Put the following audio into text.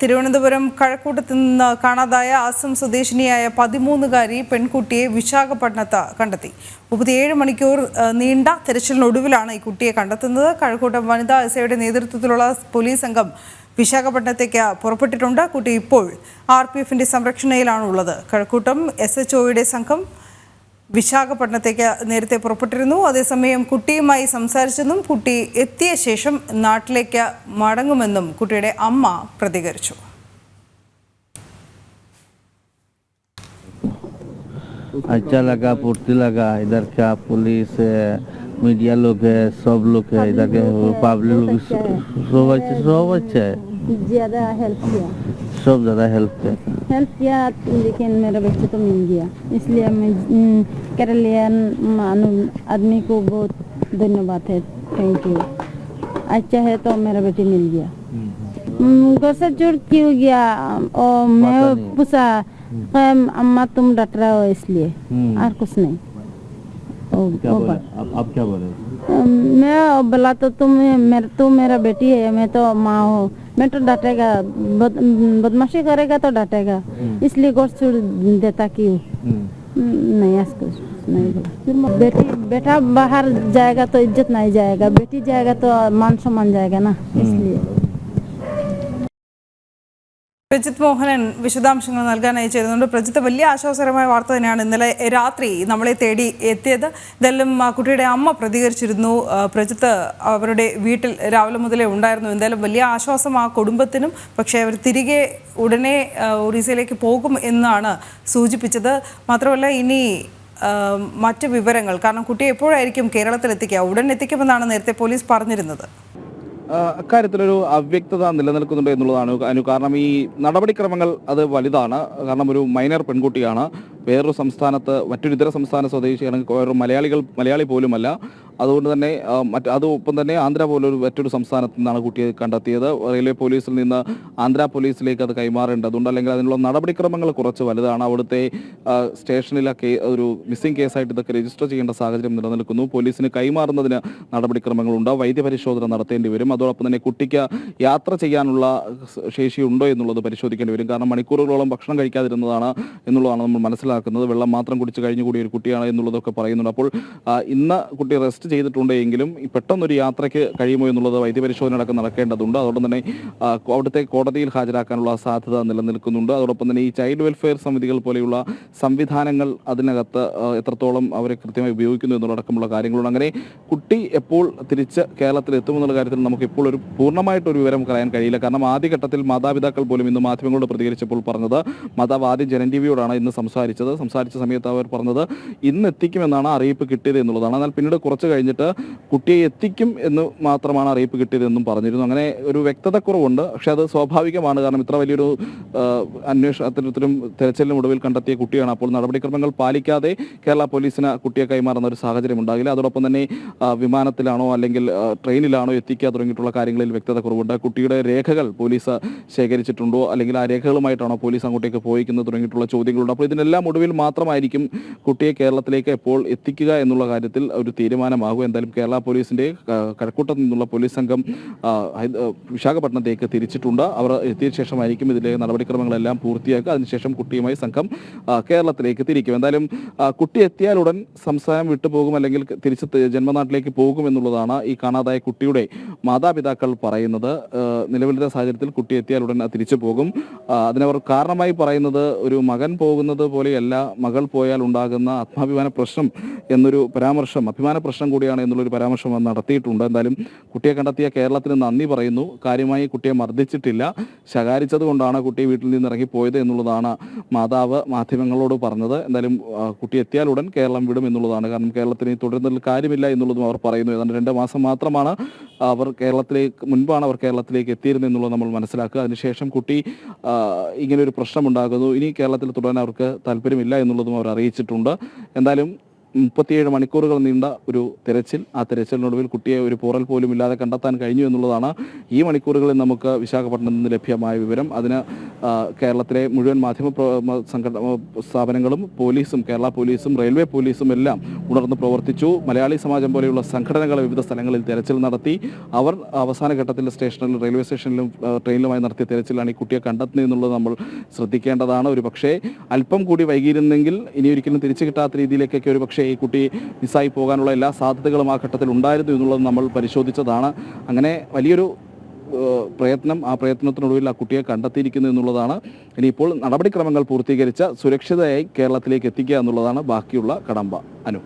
തിരുവനന്തപുരം കഴക്കൂട്ടത്ത് നിന്ന് കാണാതായ അസം സ്വദേശിനിയായ പതിമൂന്നുകാരി പെൺകുട്ടിയെ വിശാഖപട്ടണത്ത് കണ്ടെത്തി. മുപ്പത്തിയേഴ് മണിക്കൂർ നീണ്ട തെരച്ചിലിനൊടുവിലാണ് ഈ കുട്ടിയെ കണ്ടെത്തുന്നത്. കഴക്കൂട്ടം വനിതാ എസ്ഐയുടെ നേതൃത്വത്തിലുള്ള പോലീസ് സംഘം വിശാഖപട്ടണത്തേക്ക് പുറപ്പെട്ടിട്ടുണ്ട്. കുട്ടി ഇപ്പോൾ ആർ പി എഫിന്റെ സംരക്ഷണയിലാണുള്ളത്. കഴക്കൂട്ടം എസ് എച്ച് ഒയുടെ സംഘം വിശാഖപട്ടണത്തേക്ക് നേരത്തെ പുറപ്പെട്ടിരുന്നു അതേസമയം കുട്ടിയുമായി സംസാരിച്ചെന്നും കുട്ടി എത്തിയ ശേഷം നാട്ടിലേക്ക് മടങ്ങുമെന്നും കുട്ടിയുടെ അമ്മ പ്രതികരിച്ചു अच्छा लगा फुर्ती लगा इधर का पुलिस है मीडिया लोग है सब लोग है इधर के पब्लिक लोग सब अच्छा सब अच्छा है ज़्यादा हेल्प किया सब ज़्यादा हेल्प है हेल्प किया लेकिन मेरा बच्चा तो मिल गया। इसलिए मैं हम्म, केरलियन आदमी को बहुत धन्यवाद है। थैंक यू अच्छा है तो मेरा बेटी मिल गया। हम्म, घर से चोर क्यों गया? और मैं पूछा "हम, अम्मा तुम डट रहे हो इसलिए? हम्म। और कुछ नहीं। ओ, क्या बोले? आप, आप क्या बोले मैं बोला तो तुम मेरे तू मेरा बेटी है मैं तो माँ हूँ। मैं तो डांटेगा बद, बदमाशी करेगा तो डांटेगा। इसलिए गोश्त छोड़ देता क्यों हम्म। नहीं ऐसा कुछ नहीं बोला। फिर बेटी बेटा बाहर जाएगा तो इज़्ज़त नहीं जाएगा बेटी जाएगा तो मान सम्मान जाएगा ना इसलिए। പ്രജിത് മോഹനൻ വിശദാംശങ്ങൾ നൽകാനായി ചേരുന്നുണ്ട്. പ്രജിത്ത് വലിയ ആശ്വാസകരമായ വാർത്ത തന്നെയാണ് ഇന്നലെ രാത്രി നമ്മളെ തേടി എത്തിയത്. ഇതെല്ലാം കുട്ടിയുടെ അമ്മ പ്രതികരിച്ചിരുന്നു. പ്രജിത്ത് അവരുടെ വീട്ടിൽ രാവിലെ മുതലേ ഉണ്ടായിരുന്നു. എന്തായാലും വലിയ ആശ്വാസം ആ കുടുംബത്തിനും പക്ഷേ അവർ തിരികെ ഉടനെ ഒറീസയിലേക്ക് പോകും എന്നാണ് സൂചിപ്പിച്ചത്. മാത്രമല്ല ഇനി മറ്റ് വിവരങ്ങൾ കാരണം കുട്ടി എപ്പോഴായിരിക്കും കേരളത്തിൽ എത്തിക്കുക ഉടൻ എത്തിക്കുമെന്നാണ് നേരത്തെ പോലീസ് പറഞ്ഞിരുന്നത്. അക്കാര്യത്തിലൊരു അവ്യക്തത നിലനിൽക്കുന്നുണ്ട് എന്നുള്ളതാണ്. അനു കാരണം ഈ നടപടിക്രമങ്ങൾ അത് വലുതാണ്. കാരണം ഒരു മൈനർ പെൺകുട്ടിയാണ്. വേറൊരു സംസ്ഥാനത്ത് മറ്റൊരു ഇതര സംസ്ഥാന സ്വദേശിയാണെങ്കിൽ വേറൊരു മലയാളികൾ മലയാളി പോലുമല്ല. അതുകൊണ്ട് തന്നെ മറ്റ് അത് ഒപ്പം തന്നെ ആന്ധ്ര പോലൊരു മറ്റൊരു സംസ്ഥാനത്ത് നിന്നാണ് കുട്ടിയെ കണ്ടെത്തിയത്. റെയിൽവേ പോലീസിൽ നിന്ന് ആന്ധ്ര പോലീസിലേക്ക് അത് കൈമാറേണ്ടതുണ്ട് അല്ലെങ്കിൽ അതിനുള്ള നടപടിക്രമങ്ങൾ കുറച്ച് വലുതാണ്. അവിടുത്തെ സ്റ്റേഷനിലെ ഒരു മിസ്സിംഗ് കേസായിട്ട് ഇതൊക്കെ രജിസ്റ്റർ ചെയ്യേണ്ട സാഹചര്യം നിലനിൽക്കുന്നു. പോലീസിന് കൈമാറുന്നതിന് നടപടിക്രമങ്ങളുണ്ട്. വൈദ്യപരിശോധന നടത്തേണ്ടി വരും. അതോടൊപ്പം തന്നെ കുട്ടിക്ക് യാത്ര ചെയ്യാനുള്ള ശേഷിയുണ്ടോ എന്നുള്ളത് പരിശോധിക്കേണ്ടി വരും. കാരണം മണിക്കൂറുകളോളം ഭക്ഷണം കഴിക്കാതിരുന്നതാണ് എന്നുള്ളതാണ് നമ്മൾ മനസ്സിലാക്കുന്നത്. വെള്ളം മാത്രം കുടിച്ച് കഴിഞ്ഞുകൂടിയ ഒരു കുട്ടിയാണ് എന്നുള്ളതൊക്കെ പറയുന്നുണ്ട്. അപ്പോൾ ഇന്ന് കുട്ടി റെസ്റ്റ് ചെയ്തിട്ടുണ്ട് എങ്കിലും പെട്ടെന്നൊരു യാത്രയ്ക്ക് കഴിയുമോ എന്നുള്ളത് വൈദ്യപരിശോധന അടക്കം നടക്കേണ്ടതുണ്ട്. അതോടൊപ്പം തന്നെ അവിടുത്തെ കോടതിയിൽ ഹാജരാക്കാനുള്ള സാധ്യത നിലനിൽക്കുന്നുണ്ട്. അതോടൊപ്പം തന്നെ ഈ ചൈൽഡ് വെൽഫെയർ സമിതികൾ പോലെയുള്ള സംവിധാനങ്ങൾ അതിനകത്ത് എത്രത്തോളം അവരെ കൃത്യമായി ഉപയോഗിക്കുന്നു എന്നുള്ളടക്കമുള്ള കാര്യങ്ങളുണ്ട്. അങ്ങനെ കുട്ടി എപ്പോൾ തിരിച്ച് കേരളത്തിൽ എത്തുമെന്നുള്ള കാര്യത്തിൽ നമുക്ക് ഇപ്പോൾ ഒരു പൂർണമായിട്ടൊരു വിവരം പറയാൻ കഴിയില്ല. കാരണം ആദ്യഘട്ടത്തിൽ മാതാപിതാക്കൾ പോലും ഇന്ന് മാധ്യമങ്ങളോട് പ്രതികരിച്ചപ്പോൾ പറഞ്ഞത് മാതാവ് ആദ്യം ജനൻ ഇന്ന് സംസാരിച്ചത്. സംസാരിച്ച സമയത്ത് അവർ പറഞ്ഞത് ഇന്ന് എത്തിക്കുമെന്നാണ് അറിയിപ്പ് കിട്ടിയത് എന്നുള്ളതാണ്. എന്നാൽ പിന്നീട് കുറച്ച് കഴിഞ്ഞിട്ട് കുട്ടിയെ എത്തിക്കും എന്ന് മാത്രമാണ് അറിയിപ്പ് കിട്ടിയതെന്നും പറഞ്ഞിരുന്നു. അങ്ങനെ ഒരു വ്യക്തതക്കുറവുണ്ട്. പക്ഷെ അത് സ്വാഭാവികമാണ്. കാരണം ഇത്ര വലിയൊരു അന്വേഷണത്തിനും തെരച്ചിലിനും ഒടുവിൽ കണ്ടെത്തിയ കുട്ടിയാണ്. അപ്പോൾ നടപടിക്രമങ്ങൾ പാലിക്കാതെ കേരള പോലീസിന് കുട്ടിയെ കൈമാറുന്ന ഒരു സാഹചര്യം ഉണ്ടാകില്ല. അതോടൊപ്പം തന്നെ വിമാനത്തിലാണോ അല്ലെങ്കിൽ ട്രെയിനിലാണോ എത്തിക്കുക തുടങ്ങിയിട്ടുള്ള കാര്യങ്ങളിൽ വ്യക്തതക്കുറവുണ്ട്. കുട്ടിയുടെ രേഖകൾ പോലീസ് ശേഖരിച്ചിട്ടുണ്ടോ? അല്ലെങ്കിൽ ആ രേഖകളുമായിട്ടാണോ പോലീസ് അങ്ങോട്ടേക്ക് പോയിക്കുന്നത് തുടങ്ങിയിട്ടുള്ള ചോദ്യങ്ങളുണ്ട്. അപ്പോൾ ഇതിനെല്ലാം ഒടുവിൽ മാത്രമായിരിക്കും കുട്ടിയെ കേരളത്തിലേക്ക് എപ്പോൾ എത്തിക്കുക എന്നുള്ള കാര്യത്തിൽ ഒരു തീരുമാനമാകും എന്തായാലും കേരള പോലീസിന്റെ കഴക്കൂട്ടത്ത് നിന്നുള്ള പോലീസ് സംഘം വിശാഖപട്ടണത്തേക്ക് തിരിച്ചിട്ടുണ്ട്. അവർ എത്തിയ ശേഷമായിരിക്കും ഇതിലെ നടപടിക്രമങ്ങളെല്ലാം പൂർത്തിയാക്കുക. അതിനുശേഷം കുട്ടിയുമായി സംഘം കേരളത്തിലേക്ക് തിരിക്കും. എന്തായാലും കുട്ടി എത്തിയാലുടൻ സംസ്ഥാനം വിട്ടുപോകും അല്ലെങ്കിൽ തിരിച്ച് ജന്മനാട്ടിലേക്ക് പോകും എന്നുള്ളതാണ് ഈ കാണാതായ കുട്ടിയുടെ മാതാപിതാക്കൾ പറയുന്നത്. നിലവിലെ നിലവിലത്തെ സാഹചര്യത്തിൽ കുട്ടി എത്തിയാലുടൻ തിരിച്ചു പോകും. അതിനവർ കാരണമായി പറയുന്നത് ഒരു മകൻ പോകുന്നത് പോലെയല്ല. മകൾ പോയാൽ ഉണ്ടാകുന്ന ആത്മാഭിമാന പ്രശ്നം എന്നൊരു പരാമർശം അഭിമാന പ്രശ്നം കൂടിയാണ് എന്നുള്ളൊരു പരാമർശം നടത്തിയിട്ടുണ്ട്. എന്തായാലും കുട്ടിയെ കണ്ടെത്തിയ കേരളത്തിന് നന്ദി പറയുന്നു. കാര്യമായി കുട്ടിയെ മർദ്ദിച്ചിട്ടില്ല. ശകാരിച്ചത് കൊണ്ടാണ് കുട്ടി വീട്ടിൽ നിന്ന് ഇറങ്ങിപ്പോയത് എന്നുള്ളതാണ് മാതാവ് മാധ്യമങ്ങളോട് പറഞ്ഞത്. എന്തായാലും കുട്ടി എത്തിയാൽ ഉടൻ കേരളം വിടും എന്നുള്ളതാണ്. കാരണം കേരളത്തിന് തുടരുന്നതിൽ കാര്യമില്ല എന്നുള്ളതും അവർ പറയുന്നു. ഏതാണ്ട് രണ്ട് മാസം മാത്രമാണ് അവർ കേരളത്തിലേക്ക് മുൻപാണ് അവർ കേരളത്തിലേക്ക് എത്തിയിരുന്നത് എന്നുള്ളത് നമ്മൾ മനസ്സിലാക്കുക. അതിനുശേഷം കുട്ടി ആ, ഇങ്ങനെ ഒരു പ്രശ്നമുണ്ടാകുന്നു. ഇനി കേരളത്തിൽ തുടരാൻ അവർക്ക് താല്പര്യമില്ല എന്നുള്ളതും അവർ അറിയിച്ചിട്ടുണ്ട്. എന്തായാലും മുപ്പത്തിയേഴ് മണിക്കൂറുകൾ നീണ്ട ഒരു തിരച്ചിൽ. ആ തിരച്ചിലിനൊടുവിൽ കുട്ടിയെ ഒരു പോറൽ പോലും ഇല്ലാതെ കണ്ടെത്താൻ കഴിഞ്ഞു എന്നുള്ളതാണ് ഈ മണിക്കൂറുകളിൽ നമുക്ക് വിശാഖപട്ടണത്തിൽ നിന്ന് ലഭ്യമായ വിവരം. അതിന് കേരളത്തിലെ മുഴുവൻ മാധ്യമ സംഘടന സ്ഥാപനങ്ങളും പോലീസും കേരള പോലീസും റെയിൽവേ പോലീസും എല്ലാം ഉണർന്ന് പ്രവർത്തിച്ചു. മലയാളി സമാജം പോലെയുള്ള സംഘടനകൾ വിവിധ സ്ഥലങ്ങളിൽ തെരച്ചിൽ നടത്തി. അവർ അവസാന ഘട്ടത്തിൽ സ്റ്റേഷനിലും റെയിൽവേ സ്റ്റേഷനിലും ട്രെയിനിലുമായി നടത്തിയ തെരച്ചിലാണ് ഈ കുട്ടിയെ കണ്ടെത്തുന്നത് എന്നുള്ളത് നമ്മൾ ശ്രദ്ധിക്കേണ്ടതാണ്. ഒരു പക്ഷേ അല്പം കൂടി വൈകിയിരുന്നെങ്കിൽ ഇനി ഒരിക്കലും തിരിച്ചു കിട്ടാത്ത രീതിയിലേക്കൊക്കെ ഒരു പക്ഷേ ഈ കുട്ടി മിസ്സായി പോകാനുള്ള എല്ലാ സാധ്യതകളും ആ ഘട്ടത്തിൽ ഉണ്ടായിരുന്നു എന്നുള്ളത് നമ്മൾ പരിശോധിച്ചതാണ്. അങ്ങനെ വലിയൊരു പ്രയത്നം ആ പ്രയത്നത്തിനൊടുവിൽ ആ കുട്ടിയെ കണ്ടെത്തിയിരിക്കുന്നു എന്നുള്ളതാണ്. ഇനിയിപ്പോൾ നടപടിക്രമങ്ങൾ പൂർത്തീകരിച്ച സുരക്ഷിതയായി കേരളത്തിലേക്ക് എത്തിക്കുക എന്നുള്ളതാണ് ബാക്കിയുള്ള കടമ്പ. അനു.